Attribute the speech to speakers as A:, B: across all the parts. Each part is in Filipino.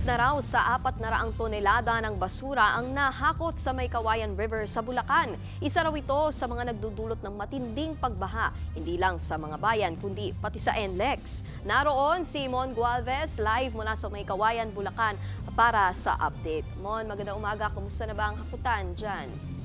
A: Umabot na raw sa apat na raang tonelada ng basura ang nahakot sa Maykawayan River sa Bulacan. Isa raw ito sa mga nagdudulot ng matinding pagbaha, hindi lang sa mga bayan kundi pati sa NLEX. Naroon si Mon Gualvez live mula sa Maykawayan, Bulacan para sa update. Mon, magandang umaga. Kumusta na ba ang hakutan dyan?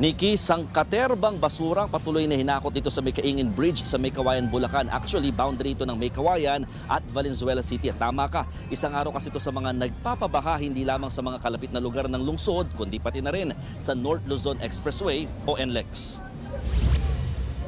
B: Niki, sangkaterbang basura patuloy na hinakot dito sa Maykaingin Bridge sa Maykawayan, Bulacan. Actually, boundary ito ng Maykawayan at Valenzuela City. At tama ka, isang araw kasi ito sa mga nagpapabaha hindi lamang sa mga kalapit na lugar ng lungsod, kundi pati na rin sa North Luzon Expressway o NLEX.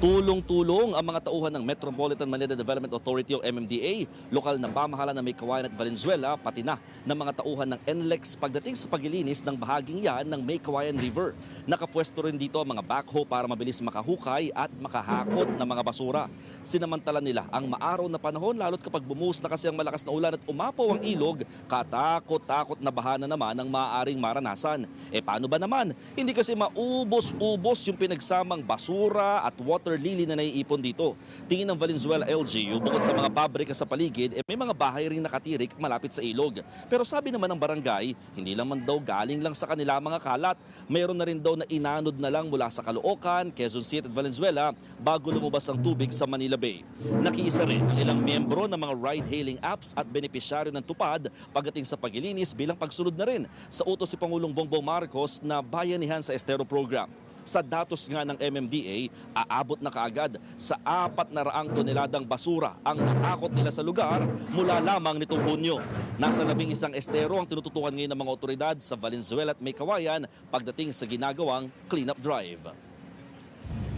B: Tulong-tulong ang mga tauhan ng Metropolitan Manila Development Authority o MMDA, lokal na pamahalaan ng Maykawayan at Valenzuela, pati na ng mga tauhan ng NLEX pagdating sa paglilinis ng bahaging yan ng Maykawayan River. Nakapwesto rin dito ang mga backhoe para mabilis makahukay at makahakot ng mga basura. Sinamantala nila ang maaraw na panahon lalo't kapag bumuhos na kasi ang malakas na ulan at umapaw ang ilog, katakot-takot na bahana naman ang maaaring maranasan. E paano ba naman? Hindi kasi maubos-ubos yung pinagsamang basura at water lily na naiipon dito. Tingin ng Valenzuela LGU, bukod sa mga pabrika sa paligid, eh, may mga bahay ring nakatirik malapit sa ilog. Pero sabi naman ng barangay, hindi naman daw galing lang sa kanila mga kalat. Mayroon na rin daw na inanod na lang mula sa Caloocan, Quezon City at Valenzuela bago lumabas ang tubig sa Manila Bay. Nakiisa rin ang ilang miyembro ng mga ride-hailing apps at benepisyaryo ng tupad pagdating sa pagilinis bilang pagsunod na rin sa utos si Pangulong Bongbong Marcos na bayanihan sa Estero Program. Sa datos nga ng MMDA, aabot na kaagad sa apat na raang toneladang basura ang naakot nila sa lugar mula lamang nitong Hunyo. Nasa labing isang estero ang tinututukan ngayon ng mga otoridad sa Valenzuela at Maykawayan pagdating sa ginagawang cleanup drive.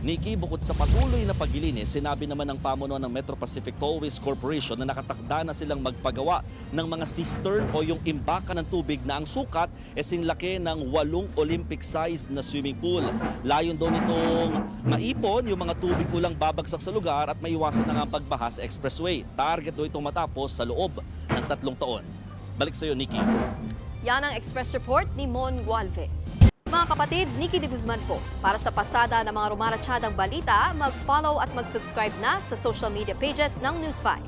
B: Nikki, bukod sa patuloy na paglilinis, sinabi naman ng pamunuan ng Metro Pacific Tollways Corporation na nakatakda na silang magpagawa ng mga cistern o yung imbaka ng tubig na ang sukat e sinlaki ng walong Olympic size na swimming pool. Layon daw nitong maipon yung mga tubig kulang babagsak sa lugar at maiwasan na nga ang pagbaha sa expressway. Target daw itong matapos sa loob ng tatlong taon. Balik sa iyo, Nikki.
A: Yan ang Express Report ni Mon Gualvez. Mga kapatid, Nikki de Guzman po. Para sa pasada ng mga rumaratsyadang balita, mag-follow at mag-subscribe na sa social media pages ng News 5.